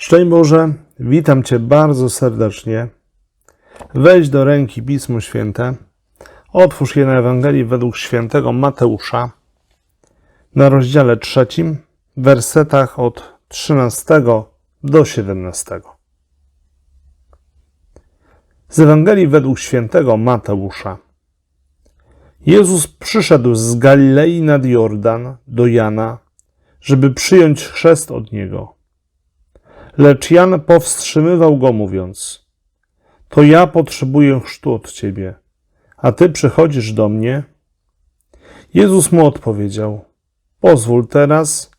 Szczęść Boże, witam Cię bardzo serdecznie. Weź do ręki Pismo Święte, otwórz je na Ewangelii według świętego Mateusza, na rozdziale trzecim, wersetach od 13 do 17. Z Ewangelii według świętego Mateusza. Jezus przyszedł z Galilei nad Jordan do Jana, żeby przyjąć chrzest od niego. Lecz Jan powstrzymywał go, mówiąc: To ja potrzebuję chrztu od ciebie, a ty przychodzisz do mnie? Jezus mu odpowiedział: Pozwól teraz,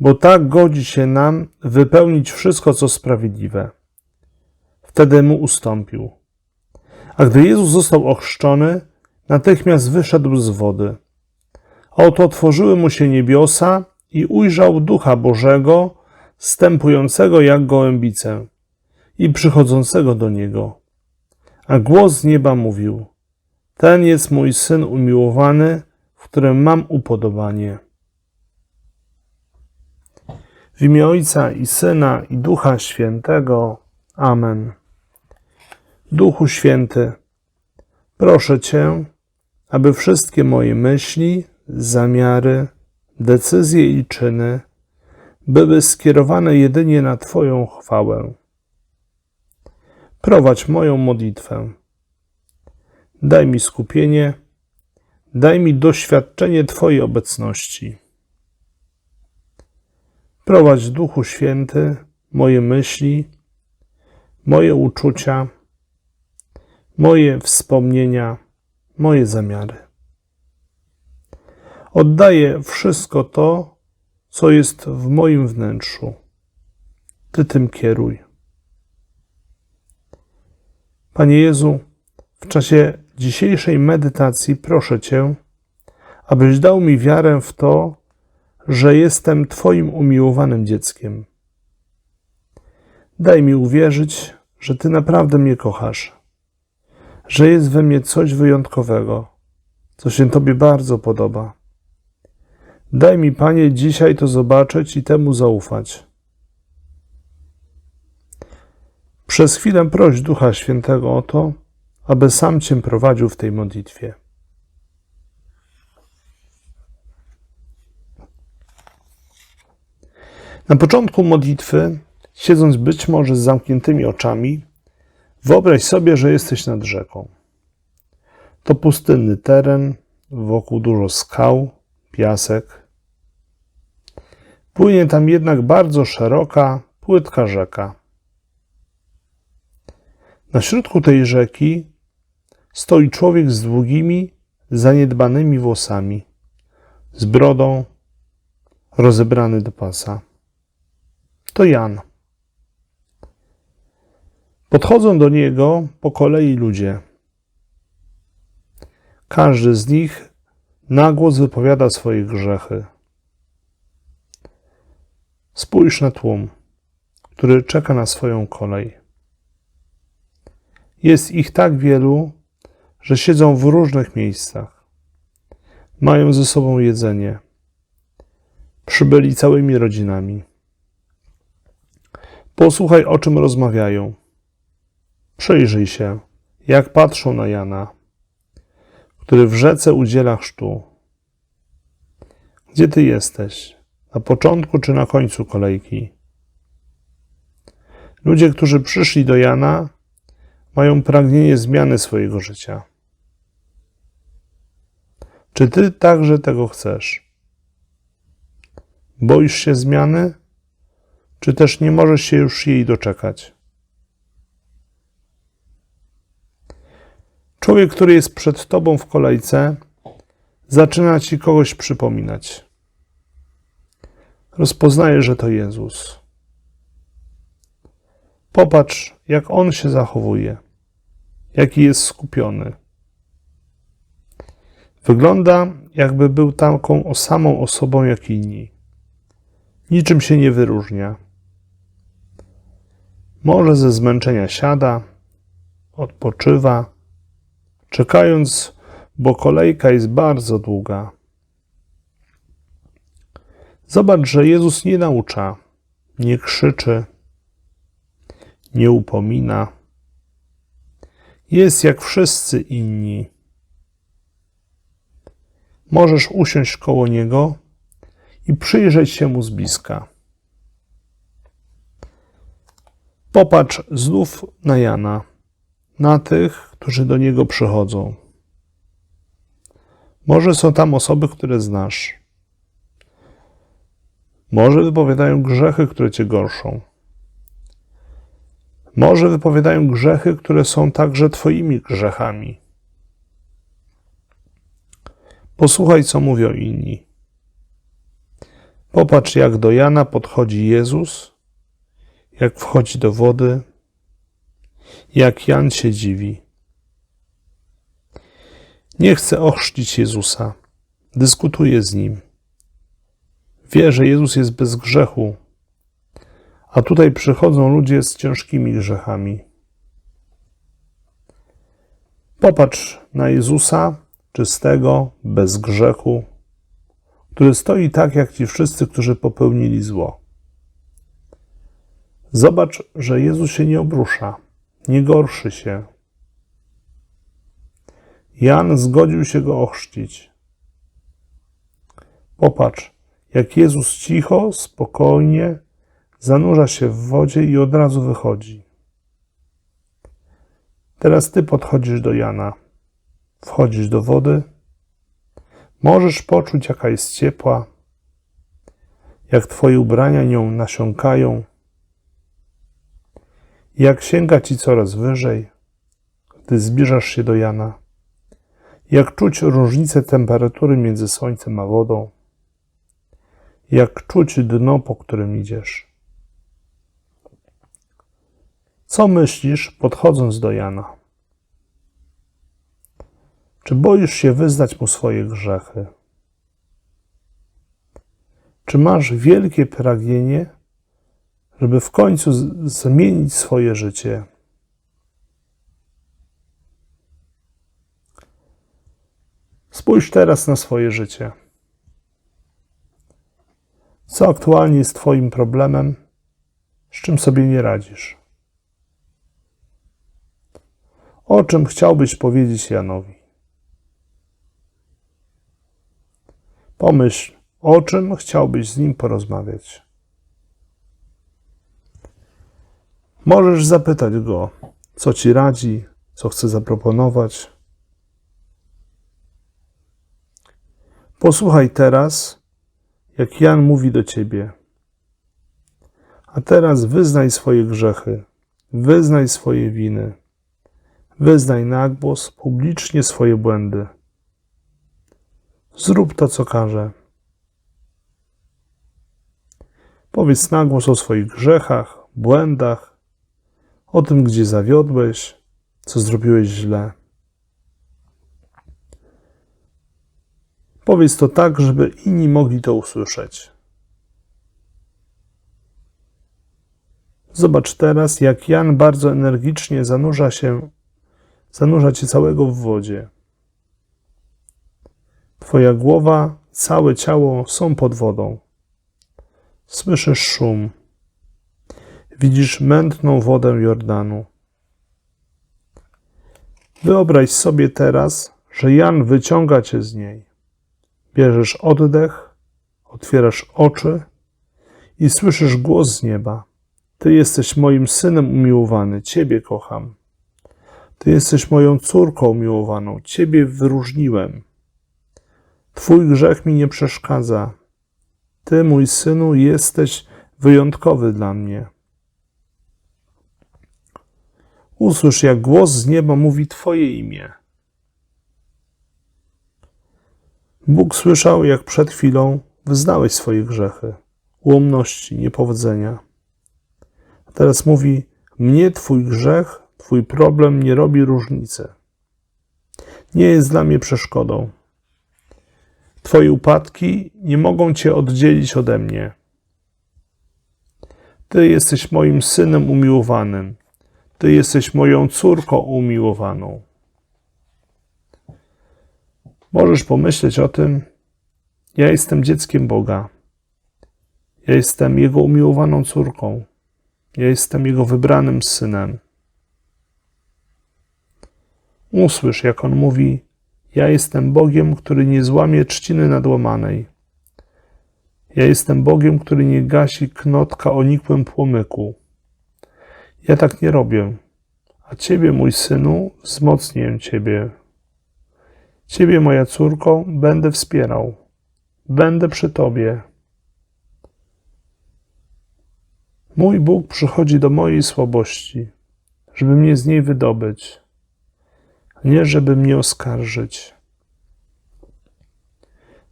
bo tak godzi się nam wypełnić wszystko, co sprawiedliwe. Wtedy mu ustąpił. A gdy Jezus został ochrzczony, natychmiast wyszedł z wody. Oto otworzyły mu się niebiosa i ujrzał Ducha Bożego, stępującego jak gołębicę i przychodzącego do niego. A głos z nieba mówił: Ten jest mój syn umiłowany, w którym mam upodobanie. W imię Ojca i Syna i Ducha Świętego. Amen. Duchu Święty, proszę Cię, aby wszystkie moje myśli, zamiary, decyzje i czyny były skierowane jedynie na Twoją chwałę. Prowadź moją modlitwę. Daj mi skupienie, daj mi doświadczenie Twojej obecności. Prowadź Duchu Święty moje myśli, moje uczucia, moje wspomnienia, moje zamiary. Oddaję wszystko to, co jest w moim wnętrzu. Ty tym kieruj. Panie Jezu, w czasie dzisiejszej medytacji proszę Cię, abyś dał mi wiarę w to, że jestem Twoim umiłowanym dzieckiem. Daj mi uwierzyć, że Ty naprawdę mnie kochasz, że jest we mnie coś wyjątkowego, co się Tobie bardzo podoba. Daj mi, Panie, dzisiaj to zobaczyć i temu zaufać. Przez chwilę proś Ducha Świętego o to, aby sam Cię prowadził w tej modlitwie. Na początku modlitwy, siedząc być może z zamkniętymi oczami, wyobraź sobie, że jesteś nad rzeką. To pustynny teren, wokół dużo skał, piasek. Płynie tam jednak bardzo szeroka, płytka rzeka. Na środku tej rzeki stoi człowiek z długimi, zaniedbanymi włosami, z brodą, rozebrany do pasa. To Jan. Podchodzą do niego po kolei ludzie. Każdy z nich nagłos wypowiada swoje grzechy. Spójrz na tłum, który czeka na swoją kolej. Jest ich tak wielu, że siedzą w różnych miejscach. Mają ze sobą jedzenie. Przybyli całymi rodzinami. Posłuchaj, o czym rozmawiają. Przyjrzyj się, jak patrzą na Jana, który w rzece udziela chrztu. Gdzie ty jesteś? Na początku czy na końcu kolejki? Ludzie, którzy przyszli do Jana, mają pragnienie zmiany swojego życia. Czy ty także tego chcesz? Boisz się zmiany? Czy też nie możesz się już jej doczekać? Człowiek, który jest przed tobą w kolejce, zaczyna ci kogoś przypominać. Rozpoznaje, że to Jezus. Popatrz, jak on się zachowuje, jaki jest skupiony. Wygląda, jakby był taką samą osobą jak inni. Niczym się nie wyróżnia. Może ze zmęczenia siada, odpoczywa, czekając, bo kolejka jest bardzo długa. Zobacz, że Jezus nie naucza, nie krzyczy, nie upomina. Jest jak wszyscy inni. Możesz usiąść koło niego i przyjrzeć się mu z bliska. Popatrz znów na Jana, na tych, którzy do niego przychodzą. Może są tam osoby, które znasz. Może wypowiadają grzechy, które cię gorszą. Może wypowiadają grzechy, które są także Twoimi grzechami. Posłuchaj, co mówią inni. Popatrz, jak do Jana podchodzi Jezus, jak wchodzi do wody, jak Jan się dziwi. Nie chce ochrzcić Jezusa, dyskutuje z nim. Wie, że Jezus jest bez grzechu, a tutaj przychodzą ludzie z ciężkimi grzechami. Popatrz na Jezusa, czystego, bez grzechu, który stoi tak jak ci wszyscy, którzy popełnili zło. Zobacz, że Jezus się nie obrusza, nie gorszy się. Jan zgodził się go ochrzcić. Popatrz, jak Jezus cicho, spokojnie zanurza się w wodzie i od razu wychodzi. Teraz ty podchodzisz do Jana, wchodzisz do wody, możesz poczuć, jaka jest ciepła, jak twoje ubrania nią nasiąkają, jak sięga ci coraz wyżej, gdy zbliżasz się do Jana, jak czuć różnicę temperatury między słońcem a wodą, jak czuć dno, po którym idziesz. Co myślisz, podchodząc do Jana? Czy boisz się wyznać mu swoje grzechy? Czy masz wielkie pragnienie, żeby w końcu zmienić swoje życie? Spójrz teraz na swoje życie. Co aktualnie jest Twoim problemem, z czym sobie nie radzisz? O czym chciałbyś powiedzieć Janowi? Pomyśl, o czym chciałbyś z nim porozmawiać. Możesz zapytać go, co ci radzi, co chce zaproponować. Posłuchaj teraz, jak Jan mówi do ciebie. A teraz wyznaj swoje grzechy, wyznaj swoje winy, wyznaj na głos publicznie swoje błędy. Zrób to, co każe. Powiedz na głos o swoich grzechach, błędach, o tym, gdzie zawiodłeś, co zrobiłeś źle. Powiedz to tak, żeby inni mogli to usłyszeć. Zobacz teraz, jak Jan bardzo energicznie zanurza się, zanurza cię całego w wodzie. Twoja głowa, całe ciało są pod wodą. Słyszysz szum. Widzisz mętną wodę Jordanu. Wyobraź sobie teraz, że Jan wyciąga cię z niej. Bierzesz oddech, otwierasz oczy i słyszysz głos z nieba. Ty jesteś moim synem umiłowany, Ciebie kocham. Ty jesteś moją córką umiłowaną, Ciebie wyróżniłem. Twój grzech mi nie przeszkadza. Ty, mój synu, jesteś wyjątkowy dla mnie. Usłysz, jak głos z nieba mówi Twoje imię. Bóg słyszał, jak przed chwilą wyznałeś swoje grzechy, ułomności, niepowodzenia. A teraz mówi: Mnie Twój grzech, Twój problem nie robi różnicy. Nie jest dla mnie przeszkodą. Twoje upadki nie mogą Cię oddzielić ode mnie. Ty jesteś moim synem umiłowanym. Ty jesteś moją córką umiłowaną. Możesz pomyśleć o tym, ja jestem dzieckiem Boga. Ja jestem Jego umiłowaną córką. Ja jestem Jego wybranym synem. Usłysz, jak On mówi: Ja jestem Bogiem, który nie złamie trzciny nadłamanej. Ja jestem Bogiem, który nie gasi knotka o nikłym płomyku. Ja tak nie robię. A Ciebie, mój synu, wzmocnię Ciebie. Ciebie, moja córko, będę wspierał. Będę przy Tobie. Mój Bóg przychodzi do mojej słabości, żeby mnie z niej wydobyć, nie żeby mnie oskarżyć.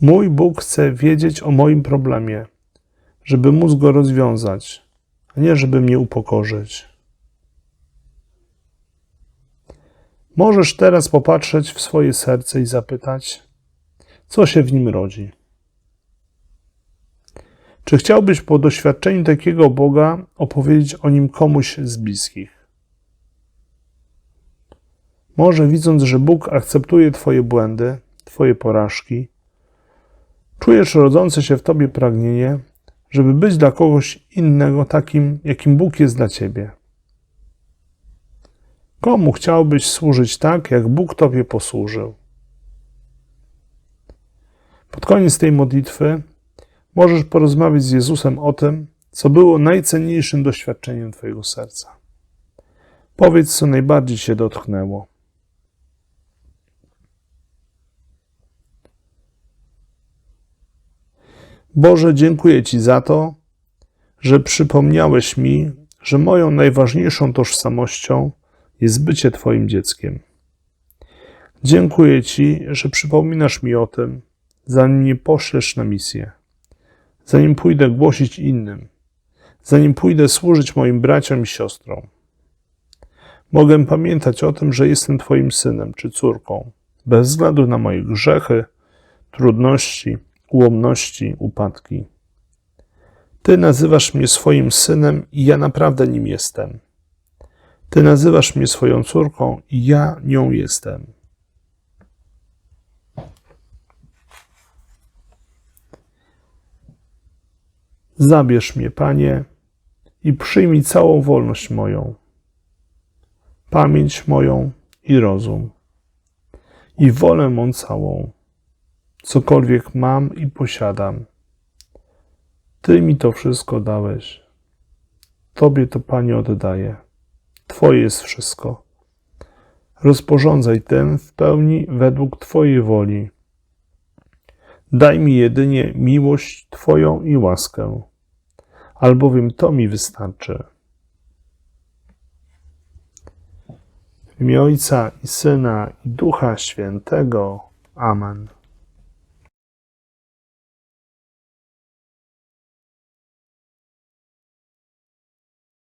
Mój Bóg chce wiedzieć o moim problemie, żeby móc go rozwiązać, a nie żeby mnie upokorzyć. Możesz teraz popatrzeć w swoje serce i zapytać, co się w nim rodzi. Czy chciałbyś po doświadczeniu takiego Boga opowiedzieć o nim komuś z bliskich? Może widząc, że Bóg akceptuje Twoje błędy, Twoje porażki, czujesz rodzące się w Tobie pragnienie, żeby być dla kogoś innego takim, jakim Bóg jest dla Ciebie. Komu chciałbyś służyć tak, jak Bóg Tobie posłużył? Pod koniec tej modlitwy możesz porozmawiać z Jezusem o tym, co było najcenniejszym doświadczeniem Twojego serca. Powiedz, co najbardziej Cię dotknęło. Boże, dziękuję Ci za to, że przypomniałeś mi, że moją najważniejszą tożsamością jest bycie Twoim dzieckiem. Dziękuję Ci, że przypominasz mi o tym, zanim mnie poślesz na misję, zanim pójdę głosić innym, zanim pójdę służyć moim braciom i siostrom. Mogę pamiętać o tym, że jestem Twoim synem czy córką, bez względu na moje grzechy, trudności, ułomności, upadki. Ty nazywasz mnie swoim synem i ja naprawdę nim jestem. Ty nazywasz mnie swoją córką i ja nią jestem. Zabierz mnie, Panie, i przyjmij całą wolność moją, pamięć moją i rozum, i wolę mą całą, cokolwiek mam i posiadam. Ty mi to wszystko dałeś. Tobie to, Panie, oddaję. Twoje jest wszystko. Rozporządzaj tym w pełni według Twojej woli. Daj mi jedynie miłość Twoją i łaskę, albowiem to mi wystarczy. W imię Ojca i Syna i Ducha Świętego. Amen.